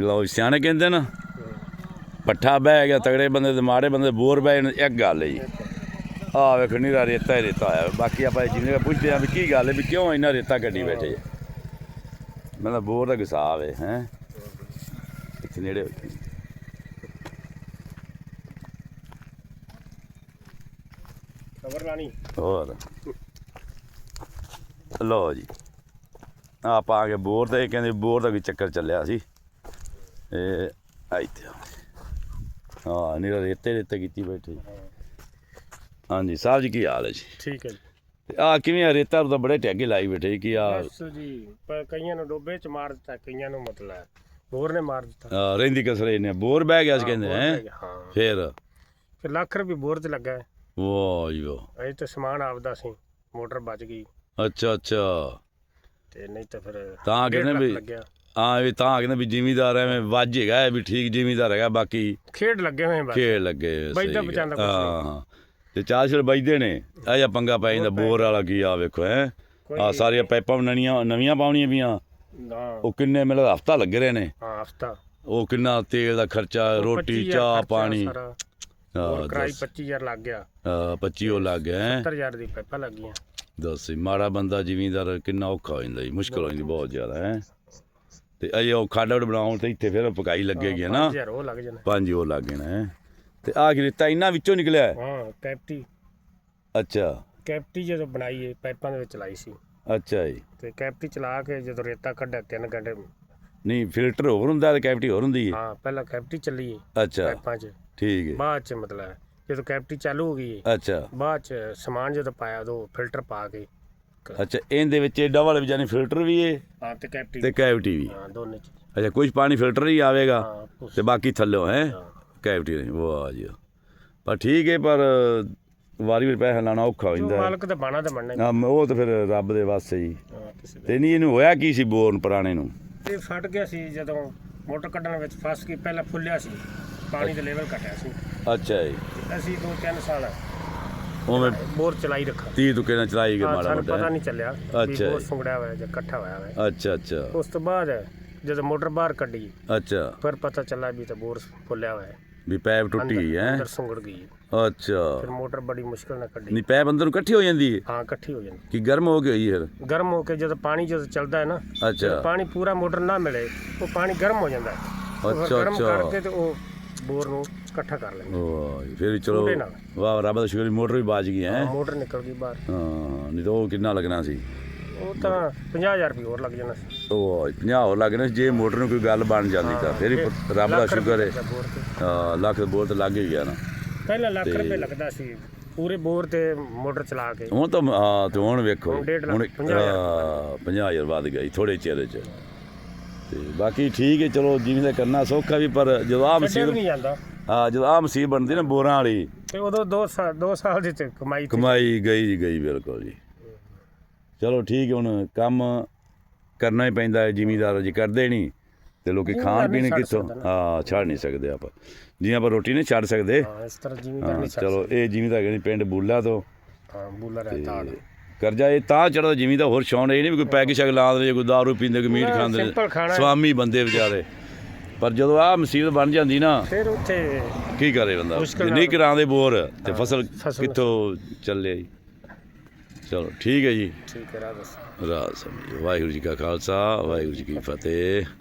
ਲਓ ਸਿਆਣੇ ਕਹਿੰਦੇ ਨਾ ਪੱਠਾ ਬਹਿ ਗਿਆ ਤਗੜੇ ਬੰਦੇ ਤੇ ਮਾੜੇ ਬੰਦੇ ਬੋਰ ਬਹਿ ਜਾਣ, ਇੱਕ ਗੱਲ ਹੈ ਜੀ। ਆ ਵੇਖ ਨੀਰਾ ਰੇਤਾ ਹੀ ਰੇਤਾ ਆਇਆ। ਬਾਕੀ ਆਪਾਂ ਜਿੰਨੇ ਪੁੱਛਦੇ ਆ ਵੀ ਕੀ ਗੱਲ ਹੈ ਵੀ ਕਿਉਂ ਇੰਨਾ ਰੇਤਾ ਗੱਡੀ ਬੈਠੇ ਮੈਂ ਤਾਂ ਬੋਰ ਦਾ ਗੁਸਾਵ ਹੈ ਹੈ? ਇੱਥੇ ਨੇੜੇ ਹੋ ਕੇ। ਖਬਰ ਲਾਣੀ? ਹੋਰ? ਲਓ ਜੀ। ਆਪਾਂ ਆ ਗਏ ਬੋਰ ਤੇ ਕਹਿੰਦੇ ਬੋਰ ਦਾ ਵੀ ਚੱਕਰ ਚੱਲਿਆ ਸੀ। ਇਹ ਇੱਥੇ ਹਾਂ ਨੀਰਾ ਰੇਤੇ ਰੇਤੇ ਕੀਤੀ ਬੈਠੇ ਹਾਂਜੀ ਸਾਹਿਬ ਜੀ ਕੀ ਹਾਲ ਹੈ ਜੀ ਠੀਕ ਹੈ ਜੀ। ਆ ਕਿਵੇਂ ਆ ਰੇਤਾ ਤਾਂ ਬੜੇ ਟੈਗੇ ਲਾਈ ਬੈਠੇ ਕੀ ਆ ਬਸ ਜੀ ਪਰ ਕਈਆਂ ਨੂੰ ਡੋਬੇ ਚ ਮਾਰ ਦਿੱਤਾ ਕਈਆਂ ਨੂੰ ਮਤਲਬ ਹੋਰ ਨੇ ਮਾਰ ਦਿੱਤਾ। ਆ, ਰਹਿੰਦੀ ਕਸਰੇ ਨੇ ਬੋਰ ਬਹਿ ਗਿਆ ਸੀ ਕਹਿੰਦੇ ਬੋਰ ਹੈ? ਹਾਂ। ਫੇਰ? ਫਿਰ ਲੱਖ ਰੁਪਏ ਬੋਰ ਤੇ ਲੱਗਾ। ਹੈ। ਵਾਹ ਜੀ ਵਾਹ। ਅਜੇ ਤਾਂ ਸਮਾਨ ਆਪਦਾ ਸੀ ਮੋਟਰ ਬਚ ਗਈ। ਅੱਛਾ ਅੱਛਾ। ਤੇ ਨਹੀਂ ਤਾਂ ਫਿਰ ਤਾਂ ਕਹਿੰਦੇ ਵੀ ਲੱਗਿਆ ਆ ਇਹ ਤਾਂ ਕਹਿੰਦੇ ਵੀ ਜ਼ਿਮੀਦਾਰ ਐਵੇਂ ਵੱਜ ਹੈਗਾ ਵੀ ਠੀਕ ਜ਼ਿਮੀਦਾਰ ਹੈਗਾ ਬਾਕੀ ਖੇਡ ਲੱਗੇ ਹੋਏ ਬਸ। ਖੇਡ ਲੱਗੇ ਬਚਦਾ ਸਹੀ ਬਚਾਉਂਦਾ ਹਾਂ ਹਾਂ। ਤੇ ਚਾਰ ਛੜ ਬਜਦੇ ਨੇ ਇਹ ਜਾਂ ਪੰਗਾ ਪੈ ਜਾਂਦਾ ਬੋਰ ਵਾਲਾ ਕੀ ਆ ਵੇਖੋ ਹੈ। ਆ ਸਾਰੀਆਂ ਪਾਈਪਾਂ ਨਵੀਆਂ ਨਵੀਆਂ ਪਾਉਣੀਆਂ ਪਈਆਂ। ਨਾ। ਉਹ ਕਿੰਨੇ ਮੈਨੂੰ ਹਫਤਾ ਲੱਗ ਰਹੇ ਨੇ। ਹਾਂ ਹਫਤਾ। ਉਹ ਕਿੰਨਾ ਤੇਲ ਦਾ ਖਰਚਾ ਰੋਟੀ ਚਾਹ ਪਾਣੀ। ਹਾਂ ਕਰਾਈ 25000 ਲੱਗ ਗਿਆ। 25 ਉਹ ਲੱਗ ਗਿਆ ਹੈਂ। 70000 ਦੀ ਪਾਈਪਾਂ ਲੱਗ ਗਈਆਂ ਦੱਸ ਮਾੜਾ ਬੰਦਾ ਜ਼ਿਮੀਂਦਾਰ ਕਿੰਨਾ ਔਖਾ ਹੋ ਜਾਂਦਾ ਜੀ ਮੁਸ਼ਕਲ ਹੋ ਜਾਂਦੀ ਬਹੁਤ ਜ਼ਿਆਦਾ ਹੈ। ਤੇ ਅਜੇ ਉਹ ਖਾਡੜ ਬਣਾਉਣ ਤੇ ਇੱਥੇ ਫਿਰ ਪਕਾਈ ਲੱਗੇਗੀ ਨਾ? 5000 ਉਹ ਲੱਗ ਜਾਣਾ। ਪੰਜ ਉਹ ਲੱਗ ਨੇ ਤੇ ਆਹ ਕੀ ਰੇਤਾ ਇਹਨਾਂ ਵਿੱਚੋਂ ਨਿਕਲਿਆ? ਹੈ? ਹਾਂ ਕੈਪਟੀ। ਅੱਛਾ। ਕੈਪਟੀ ਜਦੋਂ ਬਣਾਈ ਹੈ ਪਾਈਪਾਂ ਦੇ ਵਿੱਚ ਲਾਈ ਸੀ। ਅੱਛਾ ਜੀ। ਤੇ ਕੈਪਟੀ ਚਲਾ ਕੇ ਜਦੋਂ ਰੇਤਾ ਕੱਢਿਆ 3 ਘੰਟੇ ਨਹੀਂ ਫਿਲਟਰ ਹੋਰ ਹੁੰਦਾ ਤੇ ਕੈਵਿਟੀ ਹੋਰ ਹੁੰਦੀ ਹੈ? ਹਾਂ ਪਹਿਲਾਂ ਕੈਪਟੀ ਚੱਲੀ ਹੈ ਅੱਛਾ। ਪਾਈਪਾਂ 'ਚ। ਠੀਕ ਹੈ। ਬਾਅਦ 'ਚ ਮਤਲਬ ਜਦੋਂ ਕੈਪਟੀ ਚਾਲੂ ਹੋ ਗਈ ਹੈ ਅੱਛਾ। ਬਾਅਦ 'ਚ ਸਮਾਨ ਜਦੋਂ ਪਾਇਆ ਉਦੋਂ ਫਿਲਟਰ ਪਾ ਕੇ ਅੱਛਾ ਇਹਦੇ ਵਿੱਚ ਡਬਲ ਵੀ ਜਾਨੀ ਫਿਲਟਰ ਵੀ ਹੈ ਹਾਂ ਤੇ ਕੈਪਟੀ ਤੇ ਕੈਵਿਟੀ ਵੀ ਹਾਂ ਦੋਨੇ ਚ ਅੱਛਾ ਕੁਝ ਪਾਣੀ ਫਿਲਟਰ ਹੀ ਆਵੇਗਾ ਤੇ ਬਾਕੀ ਥੱਲੋਂ ਹੈ। ਕੈਵਿਟੀ ਨਹੀਂ ਵਾਹ ਜੀ। ਪਰ ਠੀਕ ਹੈ ਪਰ ਵਾਰੀ ਵਾਰੀ ਪੈਸਾ ਲਾਣਾ ਔਖਾ ਹੋ ਜੋ ਜਾਂਦਾ ਹੈ। ਮਾਲਕ ਦਾ ਬਾਣਾ ਤਾਂ ਮੰਨਣਾ ਹੀ। ਉਹ ਤਾਂ ਫਿਰ ਰੱਬ ਦੇ ਵਾਸਤੇ ਦਾ। ਤੇ ਨਹੀਂ ਇਹਨੂੰ ਹੋਇਆ ਕੀ ਸੀ ਬੋਰਨ ਪੁਰਾਣੇ ਨੂੰ ਇਹ ਫਟ ਗਿਆ ਸੀ ਜਦੋਂ ਮੋਟਰ ਕੱਢਣ ਵਿੱਚ ਫਸ ਗਈ ਪਹਿਲਾਂ ਫੁੱਲਿਆ ਸੀ ਪਾਣੀ ਦਾ ਲੈਵਲ ਘਟਿਆ ਸੀ ਅੱਛਾ ਜੀ ਤੇ ਅਸੀਂ ਦੋ ਤਿੰਨ ਸਾਲ ਉਵੇਂ ਬੋਰ ਚਲਾਈ ਰੱਖਾ। 30 ਤੁਕੇ ਨਾਲ ਚਲਾਈ ਗਏ ਹਾਂ, ਮਾੜਾ ਸਾਨੂੰ ਪਤਾ ਮੋਟਾ ਨਹੀਂ ਚੱਲਿਆ ਵੀ ਅੱਛਾ ਬੋਰ ਜੀ। ਸੁੰਗੜਿਆ ਹੋਇਆ ਜਾਂ ਇਕੱਠਾ ਹੋਇਆ ਹੋਇਆ। ਅੱਛਾ ਅੱਛਾ। ਉਸ ਤੋਂ ਬਾਅਦ ਜਦੋਂ ਮੋਟਰ ਬਾਹਰ ਕੱਢੀ ਅੱਛਾ। ਫਿਰ ਪਤਾ ਚੱਲਾ ਵੀ ਤਾਂ ਬੋਰ ਫੁੱਲਿਆ ਹੋਇਆ ਹੈ। ਵੀ ਪੈਪ ਟੁੱਟੀ ਗਈ ਹੈ। ਅੰਦਰ ਸੁੰਗੜ ਗਈ। ਅੱਛਾ। ਫਿਰ ਮੋਟਰ ਬੜੀ ਮੁਸ਼ਕਲ ਨਾਲ ਕੱਢੀ। ਨਹੀਂ ਪੈਪ ਅੰਦਰ ਨੂੰ ਇਕੱਠੀ ਹੋ ਜਾਂਦੀ ਹੈ? ਹਾਂ ਇਕੱਠੀ ਹੋ ਜਾਂਦੀ। ਕਿ ਗਰਮ ਹੋ ਗਈ ਹੋਈ ਫਿਰ? ਗਰਮ ਹੋ ਕੇ ਜਦੋਂ ਪਾਣੀ ਜਦੋਂ ਚੱਲਦਾ ਹੈ ਨਾ ਅੱਛਾ। ਪਾਣੀ ਪੂਰਾ ਮੋਟਰ ਨਾ ਮਿਲੇ ਉਹ ਪਾਣੀ ਗਰਮ ਹੋ ਜਾਂਦਾ ਹੈ। ਉਹ ਫਿਰ ਅੱਛਾ, ਗਰਮ ਅੱਛਾ। ਕਰਕੇ ਤੇ ਉਹ ਬੋਰ ਨੂੰ ਇਕੱਠਾ ਕਰ ਲੈਂਦਾ ਵਾਹ ਜੀ, ਫਿਰ ਵੀ ਚਲੋ ਨਾਲ। ਵਾਹ ਰੱਬ ਦਾ ਸ਼ੁਕਰ ਮੋਟਰ ਵੀ ਬਾਜ ਗਈ ਹੈ। ਮੋਟਰ ਨਿਕਲ ਗਈ ਬਾਹਰ। ਹਾਂ ਨਹੀਂ ਤਾਂ ਉਹ ਕਿੰਨਾ ਲੱਗਣਾ ਸੀ? ਉਹ ਤਾਂ 50000 ਰੁਪਏ ਹੋਰ ਲੱਗ ਜਾਣਾ ਸੀ। ਉਹ 50 ਹੋਰ ਲੱਗਣੇ ਸੀ, ਜੇ ਮੋਟਰ ਨੂੰ ਕੋਈ ਗੱਲ ਬਣ ਜਾਂਦੀ ਤਾਂ ਫਿਰ ਵੀ ਰੱਬ ਦਾ ਲੱਖ ਸ਼ੁਕਰ ਹੈ। ਰੁਪਏ ਬੋਰ ਤੇ। ਹਾਂ, ਲੱਖ ਬੋਲ ਤਾਂ ਲੱਗ ਹੀ ਗਿਆ ਨਾ। ਪਹਿਲਾਂ ਲੱਖ ਰੁਪਏ ਲੱਗਦਾ ਸੀ ਪੂਰੇ ਬੋਰ ਤੇ ਮੋਟਰ ਚਲਾ ਕੇ। ਹੁਣ ਤਾਂ ਹਾਂ ਤੇ ਹੁਣ ਵੇਖੋ ਹੁਣ ਡੇਢ ਲੱਖ, ਹੁਣ ਪੰਜਾਹ ਹਜ਼ਾਰ। 50000 ਵੱਧ ਗਈ ਥੋੜੇ ਚਿਰ ਚ। ਤੇ ਬਾਕੀ ਠੀਕ ਹੈ ਚਲੋ ਜਿਵੇਂ ਦਾ ਕਰਨਾ ਸੌਖਾ ਵੀ ਪਰ ਜਦੋਂ ਆ ਛੱਡਿਆ ਵੀ ਨਹੀਂ ਜਾਂਦਾ। ਆ ਜਦੋਂ ਆ ਮੁਸੀਬਤ ਬਣਦੀ ਨਾ ਬੋਰਾਂ ਵਾਲੀ ਤੇ ਉਦੋਂ 2 ਸਾਲ 2 ਸਾਲ ਦੀ ਤੇ ਕਮਾਈ ਤੇ ਕਮਾਈ ਗਈ ਜੀ ਗਈ ਬਿਲਕੁਲ ਜੀ। ਚਲੋ ਠੀਕ ਹੈ ਹੁਣ ਕੰਮ ਕਰਨਾ ਹੀ ਪੈਂਦਾ ਹੈ ਜ਼ਿਮੀਦਾਰ ਜੀ ਕਰਦੇ ਨਹੀਂ ਤੇ ਲੋਕੀ ਖਾਣ ਨਹੀਂ ਪੀਣ ਛੱਡ ਕਿੱਥੋਂ? ਸਕਦਾ ਹਾਂ ਛੱਡ ਨਹੀਂ ਸਕਦੇ ਆਪਾਂ। ਜਿਵੇਂ ਆਪਾਂ ਰੋਟੀ ਨਹੀਂ ਛੱਡ ਸਕਦੇ। ਹਾਂ ਇਸ ਤਰ੍ਹਾਂ ਜਿਵੇਂ ਹਾਂ ਕਰਨੀ ਛੱਡ ਚਲੋ ਇਹ ਜ਼ਿਮੀਦਾਰ ਕਹਿੰਦੇ ਪਿੰਡ ਬੂਲਾ ਤੋਂ। ਹਾਂ ਬੂਲਰ ਹੈ ਤਾੜ ਕਰਜ਼ਾ ਇਹ ਤਾਂ ਚੜਦਾ ਜ਼ਿਮੀਦਾਰ ਹੋਰ ਸ਼ੌਣ ਇਹ ਨਹੀਂ ਵੀ ਕੋਈ ਪੈਗ ਸ਼ਗ ਲਾਉਂਦੇ ਕੋਈ ਦਾਰੂ ਪੀਂਦੇ ਕੋਈ ਮੀਟ ਖਾਂਦੇ। ਸਵਾਮੀ ਬੰਦੇ ਵਿਚਾਰੇ। ਪਰ ਜਦੋਂ ਆ ਮੁਸੀਬਤ ਬਣ ਜਾਂਦੀ ਨਾ ਫਿਰ ਉੱਥੇ ਕੀ ਕਰੇ ਬੰਦਾ? ਜੇ ਨਹੀਂ ਕਰਾਉਂਦੇ ਬੋਰ ਤੇ ਫਸਲ ਕਿੱਥੋਂ ਚੱਲੇ ਜੀ? ਚਲੋ ਠੀਕ ਹੈ ਜੀ। ਠੀਕ ਹੈ ਰਾਜ ਰਾਜ ਸਮਝੋ ਵਾਹਿਗੁਰੂ ਜੀ ਕਾ ਖਾਲਸਾ ਵਾਹਿਗੁਰੂ ਜੀ ਕੀ ਫਤਿਹ।